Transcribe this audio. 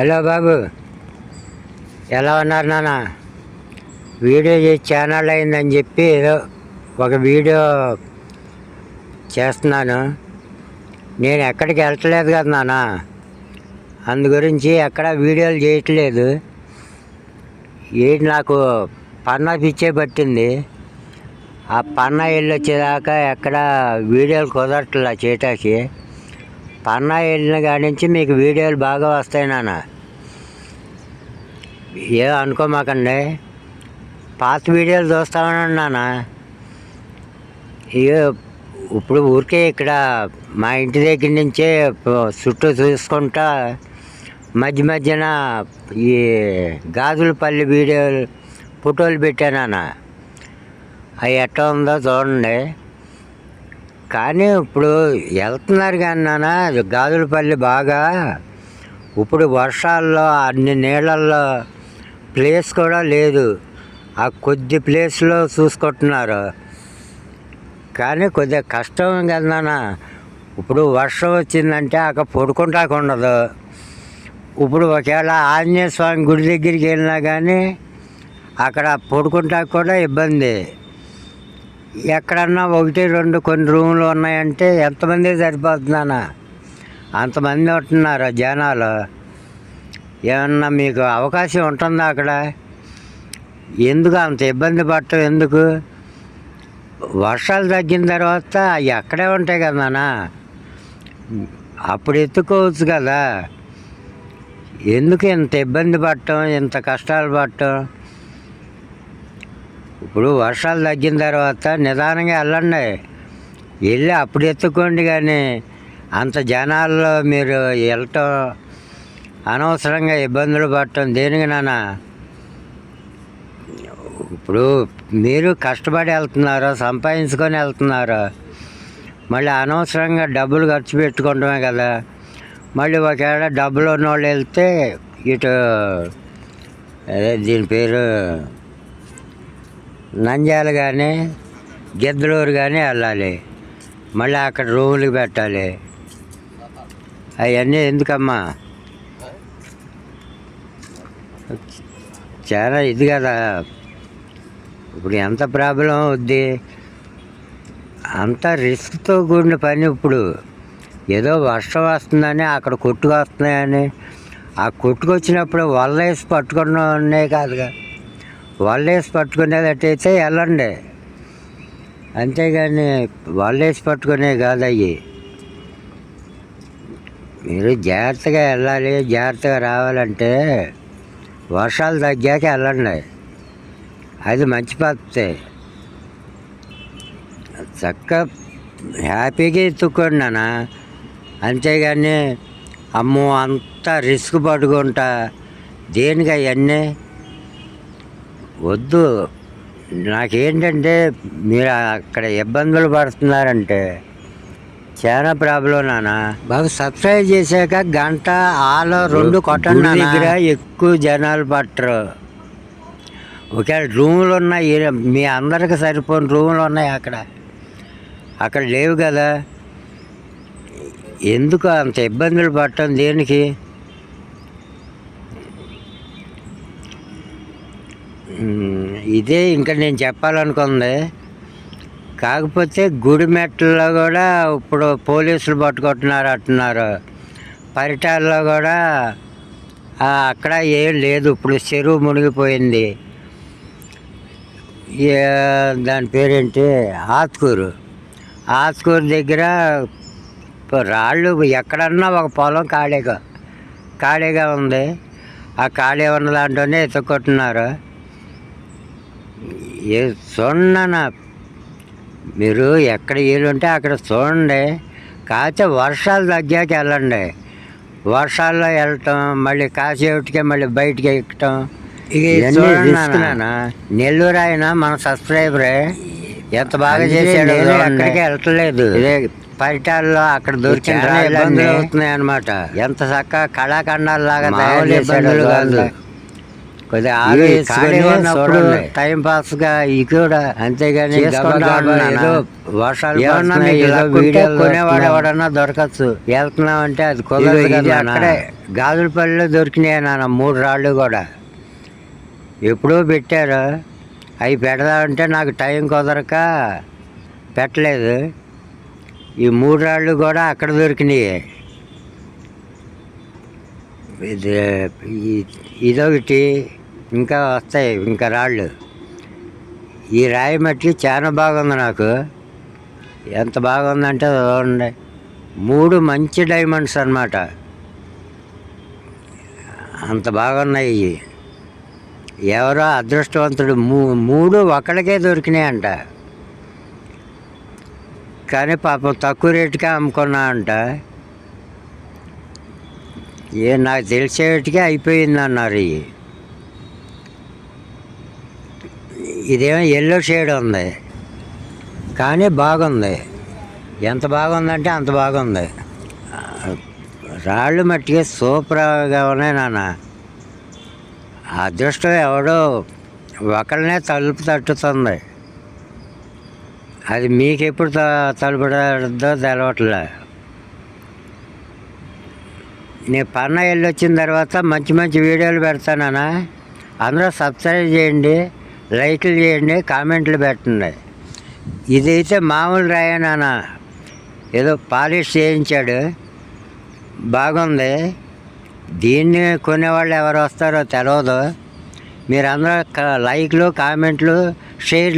Hello బాబు. ఎలా ఉన్నారు నాన్న? వీడియో చేసి ఛానల్ అయిందని చెప్పి ఏదో ఒక వీడియో చేస్తున్నాను. నేను ఎక్కడికి వెళ్ళట్లేదు కదా నాన్న. అందు గురించి ఎక్కడ వీడియోలు చేయట్లేదు. ఏంటి నాకు పన్నా పిచ్చే పట్టింది. ఆ పన్నా వెళ్ళి వచ్చేదాకా ఎక్కడ వీడియోలు కుదరట్లా చేయటానికి. పన్నా వెళ్ళిన కాడి నుంచి మీకు వీడియోలు బాగా వస్తాయి నాన్న. ఏ అనుకోమాకండి. పాత వీడియోలు చూస్తామని నాన్న. ఇక ఇప్పుడు ఊరికే ఇక్కడ మా ఇంటి దగ్గర నుంచే చుట్టూ చూసుకుంటా మధ్య మధ్యన ఈ గాజులపల్లి వీడియోలు ఫోటోలు పెట్టానన్న అవి ఎట్లా ఉందో చూడండి. కానీ ఇప్పుడు వెళ్తున్నారు కానీ నాన్న గాజులపల్లి బాగా. ఇప్పుడు వర్షాల్లో అన్ని నీళ్ళల్లో ప్లేస్ కూడా లేదు. ఆ కొద్ది ప్లేస్లో చూసుకుంటున్నారు. కానీ కొద్దిగా కష్టం కదా నాన్న. ఇప్పుడు వర్షం వచ్చిందంటే అక్కడ పడుకుంటాకు ఉండదు. ఇప్పుడు ఒకవేళ ఆంజనేయ స్వామి గుడి దగ్గరికి వెళ్ళినా కానీ అక్కడ పడుకుంటాకు కూడా ఇబ్బంది. ఎక్కడన్నా ఒకటి రెండు కొన్ని రూములు ఉన్నాయంటే ఎంతమంది సరిపోతున్నానా? అంతమంది ఉంటున్నారు జనాలు. ఏమన్నా మీకు అవకాశం ఉంటుందా అక్కడ? ఎందుకు అంత ఇబ్బంది పడటం ఎందుకు? వర్షాలు తగ్గిన తర్వాత అవి అక్కడే ఉంటాయి కదా నాన్న అప్పుడు ఎత్తుకోవచ్చు కదా? ఎందుకు ఇంత ఇబ్బంది పడటం ఇంత కష్టాలు పడటం? ఇప్పుడు వర్షాలు తగ్గిన తర్వాత నిదానంగా వెళ్ళండి. వెళ్ళి అప్పుడు ఎత్తుకోండి కానీ అంత జనాల్లో మీరు వెళ్ళటం అనవసరంగా ఇబ్బందులు పడటం దేనికి నాన్న? ఇప్పుడు మీరు కష్టపడి వెళ్తున్నారు సంపాదించుకొని వెళ్తున్నారు? మళ్ళీ అనవసరంగా డబ్బులు ఖర్చు పెట్టుకోవడమే కదా. మళ్ళీ ఒకవేళ డబ్బులు ఉన్నవాళ్ళు వెళ్తే ఇటు అదే దీని పేరు నంద్యాల కానీ గిద్దలూరు కానీ వెళ్ళాలి. మళ్ళీ అక్కడ రూములు పెట్టాలి. అవన్నీ ఎందుకమ్మా? చాలా ఇది కదా. ఇప్పుడు ఎంత ప్రాబ్లం అవుద్ది? అంత రిస్క్తో కూడిన పని ఇప్పుడు. ఏదో వర్షం వస్తుందని అక్కడ కొట్టుకు వస్తున్నాయని. ఆ కొట్టుకొచ్చినప్పుడు వల్లేసి పట్టుకునే కాదుగా. వాళ్ళేసి పట్టుకునేటట్టయితే వెళ్ళండి. అంతేగాని వాళ్ళేసి పట్టుకునే కాదు అవి. మీరు జాగ్రత్తగా వెళ్ళాలి జాగ్రత్తగా రావాలంటే వర్షాలు తగ్గాక వెళ్ళండి. అది మంచి పద్ధతి. చక్క హ్యాపీగా ఎత్తుక్కోండి నాన్న. అంతేగాని అమ్మో అంత రిస్క్ పడుకుంటా దేనికి అవన్నీ? వద్దు. నాకేంటంటే మీరు అక్కడ ఇబ్బందులు పడుతున్నారంటే చాలా ప్రాబ్లం నాన్న. బాగా సబ్స్క్రైబ్ చేశాక గంట ఆలో రెండు కొట్టండి. దగ్గర ఎక్కువ జనాలు పట్టరు. ఒకవేళ రూములు ఉన్నాయి మీ అందరికి సరిపోని రూములు ఉన్నాయి అక్కడ. అక్కడ లేవు కదా. ఎందుకు అంత ఇబ్బందులు పడటం దేనికి? ఇదే ఇంకా నేను చెప్పాలనుకుంది. కాకపోతే గుడి మెట్లలో కూడా ఇప్పుడు పోలీసులు పట్టుకుంటున్నారు అంటున్నారు. పరిటాల్లో కూడా అక్కడ ఏం లేదు. ఇప్పుడు చెరువు మునిగిపోయింది. దాని పేరేంటి? ఆత్కూరు. ఆత్కూరు దగ్గర రాళ్ళు ఎక్కడన్నా ఒక పొలం ఖాళీగా ఖాళీగా ఉంది. ఆ ఖాళీ ఉన్న దాంట్లోనే ఎత్తుకుంటున్నారు చూడన్నా మీరు ఎక్కడ ఉంటే అక్కడ చూడండి. కాకపోతే వర్షాలు తగ్గాక వెళ్ళండి. వర్షాల్లో వెళ్ళటం మళ్ళీ కాసేపటికే మళ్ళీ బయటికి ఎక్కటం నెల్లూరు ఆయన మన సబ్స్క్రైబరే ఎంత బాగా చేశాడు ఎక్కడికి వెళ్ళట్లేదు. ఇదే పరిటాల్లో అక్కడ దొరికిన ఇబ్బందులు అవుతున్నాయి అనమాట ఎంత చక్కగా కళాఖండాలు లాగా చేశాడు కాదు కొద్దిగా ఖాళీ ఆలోచించుకొని ఉన్నప్పుడు చూడండి టైం పాస్గా ఇది కూడా అంతేగాని. ఏదో వర్షాలు ఏమన్నా వీడియోలు కొనేవాడు ఎవడన్నా దొరకచ్చు. వెళ్తున్నాం అంటే అది కుదరదు గాజులపల్లిలో దొరికినాయి నాన్న మూడు రాళ్ళు కూడా. ఎప్పుడో పెట్టారు. అవి పెడదామంటే నాకు టైం కుదరక పెట్టలేదు. ఈ మూడు రాళ్ళు కూడా అక్కడ దొరికినాయి. ఇది ఇదొకటి ఇంకా వస్తాయి ఇంకా రాళ్ళు. ఈ రాయి మట్టి చాలా బాగుంది నాకు. ఎంత బాగుందంటే చూడండి. మూడు మంచి డైమండ్స్ అన్నమాట. అంత బాగున్నాయి ఇవి. ఎవరో అదృష్టవంతుడు. మూ మూడు ఒకడికే దొరికినాయంట. కానీ పాపం తక్కువ రేటుకే అమ్ముకున్నా అంట. ఏ నాకు తెలిసేటికే అయిపోయిందన్నారు ఇవి. ఇదేమో ఎల్లో షేడ్ ఉంది. కానీ బాగుంది. ఎంత బాగుందంటే అంత బాగుంది. రాళ్ళు మట్టికి సూపర్గా ఉన్నాయి నాన్న. అదృష్టం ఎవడో ఒకళ్ళనే తలుపు తట్టుతుంది. అది మీకు ఎప్పుడు త- తలుపు తడుతుందో తెలవట్లే. నేను పన్న వెళ్ళి వచ్చిన తర్వాత మంచి మంచి వీడియోలు పెడతానా అందరూ సబ్స్క్రైబ్ చేయండి. లైక్లు చేయండి కామెంట్లు పెట్టండి ఇదైతే మామూలు రాయే ఏదో పాలిష్ చేయించాడు. బాగుంది. దీన్ని కొనేవాళ్ళు ఎవరు వస్తారో తెలియదు మీరందరూ లైక్లు కామెంట్లు షేర్లు